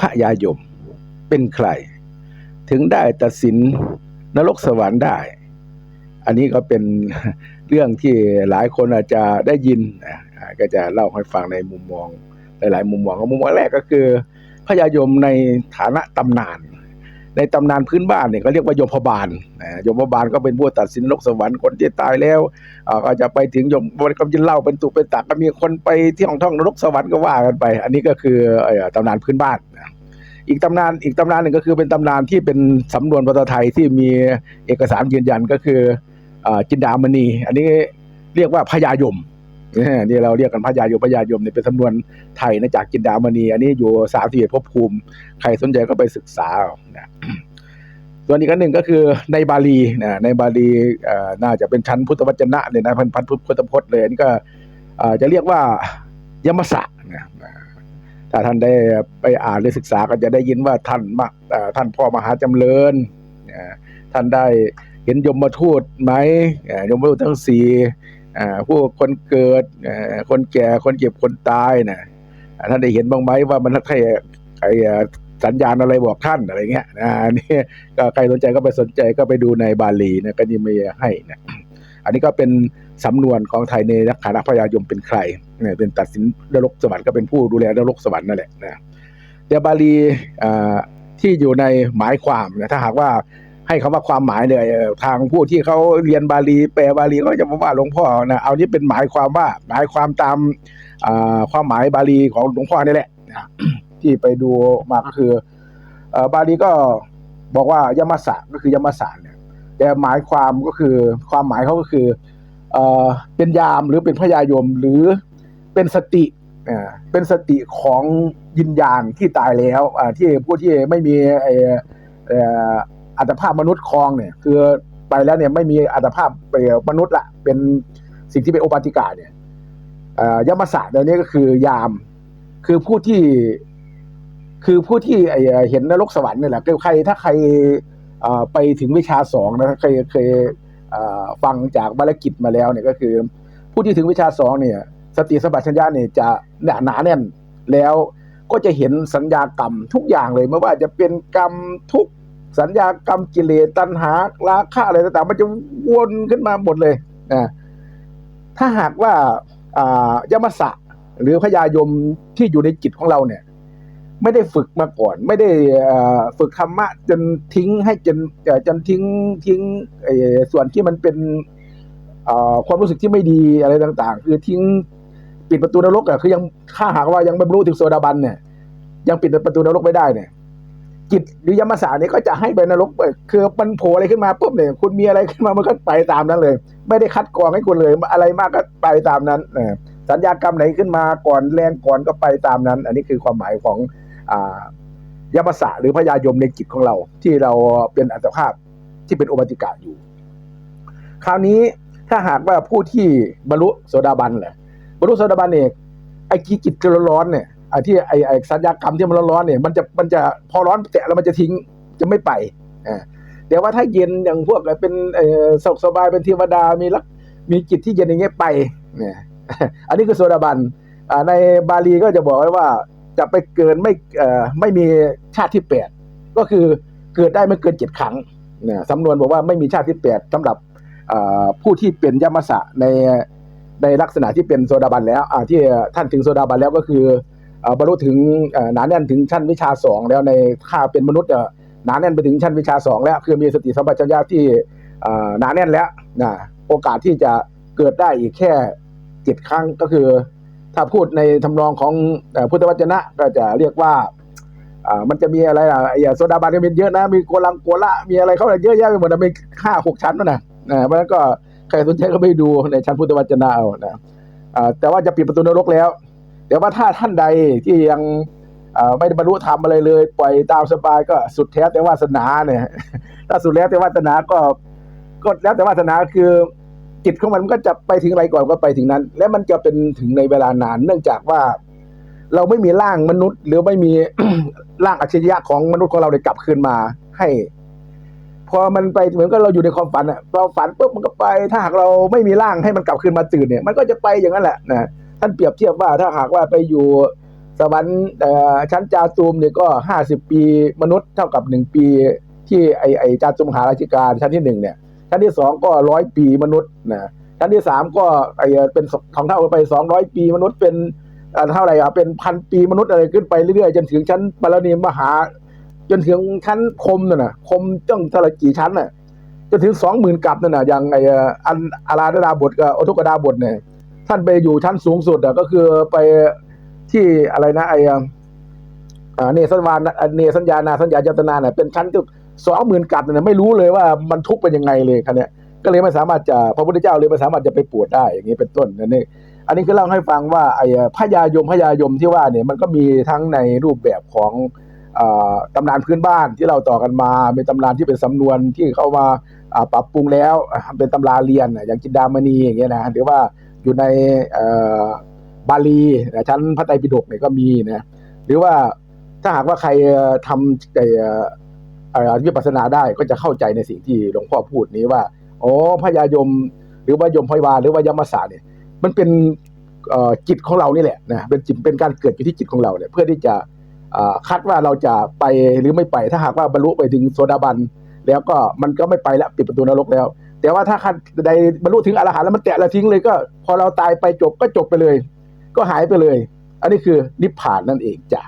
พระยายมเป็นใคร ถึงได้ตัดสินนรกสวรรค์ได้ อันนี้ก็เป็นเรื่องที่หลายคนอาจจะได้ยิน ก็จะเล่าให้ฟังในมุมมอง หลาย ๆ มุมมองมุมมองแรกก็คือพระยายมในฐานะตำนาน ในตำนานพื้นบ้านเนี่ยเขาเรียกว่ายมพบาลนะยมพบาลก็เป็นผู้ตัดสินนรกสวรรค์คนที่ตายแล้วก็จะไปถึงยมวันก็จะเล่าเป็นตุเป็นตักก็มีคนไปที่ห้องท่องนรกสวรรค์ก็ว่ากันไป อันนี้ก็คือตำนานพื้นบ้านอีกตำนานอีกตำนานหนึ่งก็คือเป็นตำนานที่เป็นสำนวนภาษาไทยที่มีเอกสารยืนยันก็คืออจินดามณี อันนี้เรียกว่าพญายม เนี่ยเราเรียกกันพญายมพญายมเนี่ยเป็นสำนวนไทยนะจากจินดามณี อันนี้อยู่สามสิบเอ็ดภพภูมิ ใครสนใจก็ไปศึกษาเนะส่วนอีกอันหนึ่งก็คือในบาลีนะในบาลีน่าจะเป็นชั้นพุทธวจนะเนี่ยนะพันพันพุทธพจน์เลยอันนี้ก็จะเรียกว่ายมสะนะนะถ้าท่านได้ไปอ่านหรือศึกษาก็จะได้ยินว่าท่านมาท่านพ่อมหาจำเริญนะท่านได้เห็นยมทูตไหมเอ่อยมทูตทั้งสี่ ผู้คนเกิดคนแก่คนเจ็บคนตายนะท่านได้เห็นบ้างไหมว่ามันให้ไอ้เอ่อสัญญาณอะไรบอกท่านอะไรเงี้ยนะอันนี้ก็ใครสนใจก็ไปสนใจก็ไปดูในบาลีนะก็นี่มีให้นะอันนี้ก็เป็นสำนวนของไทยในนักขานักพยายมเป็นใครเนี่ยเป็นตัดสินนรกสวรรค์ก็เป็นผู้ดูแลนรกสวรรค์นั่นแหละนะแต่บาลีที่อยู่ในหมายความนะถ้าหากว่า ให้คำว่าความหมายเนี่ยทางผู้ที่เขาเรียนบาลีแปลบาลีก็จะมาว่าหลวงพ่อนะเอานี้เป็นหมายความว่าหมายความตามความหมายบาลีของหลวงพ่อนี่แหละนะที่ไปดูมาก็คืออบาลีก็บอกว่ายมัสสะก็คือยมสะเนี่ยแต่หมายความก็คือความหมายเขาก็คือเอ่อเป็นยามหรือเป็นพยายมหรือเป็นสติอ่าเป็นสติของยินญาณที่ตายแล้วที่ผู้ที่ไม่มี อัตภาพมนุษย์ครองเนี่ยคือไปแล้วเนี่ยไม่มีอัตภาพเป็นมนุษย์ละเป็นสิ่งที่เป็นโอปาติกาเนี่ยย่อยมัสสะเดี๋ยวนี้ก็คือยาม คือผู้ที่คือผู้ที่เห็นนรกสวรรค์เนี่ยแหละใครถ้าใครไปถึงวิชาสองนะเคยเคยเอ่อฟังจากบาลกิจมาแล้วเนี่ยก็คือ ผู้ที่ถึงวิชาสองเนี่ย สติสัมปชัญญะเนี่ยจะหนาหนาแน่นแล้วก็จะเห็นสัญญากรรมทุกอย่างเลยไม่ว่าจะเป็นกรรมทุก สัญญากรรมกิเลสตัณหาราคะอะไรต่างๆมันจะวนขึ้นมาหมดเลยนะถ้าหากว่าอ่ายมสะหรือพญายมที่อยู่ในจิตของเราเนี่ย ไม่ได้ฝึกมาก่อน ไม่ได้ฝึกธรรมะจนทิ้งให้จนจนทิ้งทิ้งส่วนที่มันเป็นความรู้สึกที่ไม่ดีอะไรต่าง ๆ คือทิ้งปิดประตูนรกอะคือยังถ้าหากว่ายังไม่รรลุถึงโซดาบันเนี่ยยังปิดประตูนรกไม่ได้เนี่ย จิตหรือยมสาเนี่ยก็จะให้ไปนรกไปคือมันโผล่อะไรขึ้นมาปุ๊บเนี่ยคุณมีอะไรขึ้นมามันก็ไปตามนั้นเลย ไม่ได้คัดกรองให้คุณเลยอะไรมากก็ไปตามนั้นเออสัญญากรรมไหนขึ้นมาก่อนแรงก่อนก็ไปตามนั้น อันนี้คือความหมายของอ่ายมสะหรือพยายมในจิตของเรา ที่เราเป็นอัตภาพที่เป็นโอปติกะอยู่ คราวนี้ถ้าหากว่าผู้ที่บรรลุโสดาบันแหละบรรลุโสดาบันเนี่ยไอ้ที่จิตร้อนๆเนี่ย ไอ้ที่ไอ้ไอ้สัญญากรรมที่มันร้อนๆเนี่ยมันจะมันจะพอร้อนแตะแล้วมันจะทิ้งจะไม่ไปอ่าแต่ว่าถ้าเย็นอย่างพวกเป็นเออสุขสบายเป็นเทวดามีลักมีจิตที่เย็นอย่างเงี้ยไปเนี่ยอันนี้คือโสดาบันอ่าในบาลีก็จะบอกไว้ว่าจะไปเกินไม่เอ่อไม่มีชาติที่แปดก็คือเกิดได้ไม่เกินเจ็ดครั้งเนี่ยสำนวนบอกว่าไม่มีชาติที่แปดสำหรับอ่อผู้ที่เป็นยมสะในในลักษณะที่เป็นโซดาบันแล้วอ่าที่ท่านถึงโซดาบันแล้วก็คือ บรรลุถึงหนาแน่นถึงชั้นวิชาสองแล้วในข้าเป็นมนุษย์เอ่อหนาแน่นไปถึงชั้นวิชาสองแล้ว คือมีสติสัมปชัญญะที่หนาแน่นแล้วนะโอกาสที่จะเกิดได้อีกแค่เจ็ดครั้งก็คือ ถ้าพูดในทำนองของพุทธวจนะก็จะเรียกว่ามันจะมีอะไรล่ะไอ้โซดาบันเนี่ยมีเยอะนะมีโกลังโกละมีอะไรเข้าไปเยอะแยะไปหมดนะมีห้าหกชั้นนั่นนะนะเพราะฉะนั้นก็ใครสนใจก็ไปดูในชั้นพุทธวจนะเอานะแต่ว่าจะปิดประตูนรกแล้ว แต่ว่าถ้าท่านใดที่ยังไม่ได้บรรลุธรรมอะไรเลย ปล่อยตามสบายก็สุดแท้แต่วาสนาเนี่ยถ้าสุดแล้วแต่วาสนาก็ก็แล้วแต่วาสนาคือจิตของมันก็จะไปถึงอะไรก่อนก็ไปถึงนั้น และมันจะเป็นถึงในเวลานาน เนื่องจากว่า เราไม่มีร่างมนุษย์ หรือไม่มีร่างอัจฉริยะของมนุษย์ของเราได้กลับคืนมาให้ พอมันไปเหมือนกับเราอยู่ในความฝันอะพอฝันปุ๊บมันก็ไป ถ้าหากเราไม่มีร่างให้มันกลับคืนมาตื่นเนี่ย มันก็จะไปอย่างนั้นแหละนะ ท่านเปรียบเทียบว่าถ้าหากว่าไปอยู่สวรรค์ชั้นจาตุมเนี่ยก็ห้าสิบปีมนุษย์เท่ากับหนึ่งปี ที่ไอไอจาตุมมหาราชิการชั้นที่หนึ่งเนี่ยชั้นที่สองก็ร้อยปีมนุษย์นะชั้นที่สามก็ไอเป็นสองเท่ากันไปสองร้อยปีมนุษย์เป็นเท่าไหร่อะเป็นพันปีมนุษย์อะไรขึ้นไปเรื่อยๆจนถึงชั้นปรณีมหา จนถึงชั้นคมน่ะนะคมต้องเท่าไรกี่ชั้นน่ะจนถึงสองหมื่นกับนั่นน่ะอย่างไออันอาราดาบทกับอทุกดาบทเนี่ย ท่านไปอยู่ชั้นสูงสุดอะก็คือไปที่อะไรนะไออเนสัญวานเนสัญญานาสัญญาจตนาเนี่ยเป็นชั้นที่สองหมื่นกับเนี่ยไม่รู้เลยว่ามันทุกข์เป็นยังไงเลยคันเนี้ยก็เลยไม่สามารถจะพระพุทธเจ้าเลยไม่สามารถจะไปปวดได้อย่างนี้เป็นต้นนั่นนี่อันนี้คือเล่าให้ฟังว่าไอ้พญายมพญายมที่ว่าเนี่ยมันก็มีทั้งในรูปแบบของอตำนานพื้นบ้านที่เราต่อกันมาเป็นตำนานที่เป็นสำนวนที่เข้ามาปรับปรุงแล้วเป็นตำราเรียนอย่างจินดามณีอย่างเงี้ยนะหรือว่า อยู่ในบาลีนะชั้นพระไตรปิฎกเนี่ยก็มีนะหรือว่าถ้าหากว่าใครทำไอ้เอ่อเอ่อวิปัสสนาได้ก็จะเข้าใจในสิ่งที่หลวงพ่อพูดนี้ว่าอ๋อพญายม หรือว่ายมพยวาหรือว่ายมศาสเนี่ยมันเป็นจิตของเรานี่แหละนะเป็นจิตเป็นการเกิดอยู่ที่จิตของเราเนี่ยเพื่อที่จะอ่าคัดว่าเราจะไปหรือไม่ไป ถ้าหากว่าบรรลุไปถึงโสดาบัน แล้วก็มันก็ไม่ไปแล้วปิดประตูนรกแล้ว แต่ว่าถ้าขั้นใดบรรลุถึงอรหันต์แล้วมันแตะละทิ้งเลยก็ พอเราตายไปจบก็จบไปเลย ก็หายไปเลย อันนี้คือนิพพานนั่นเองจ้ะ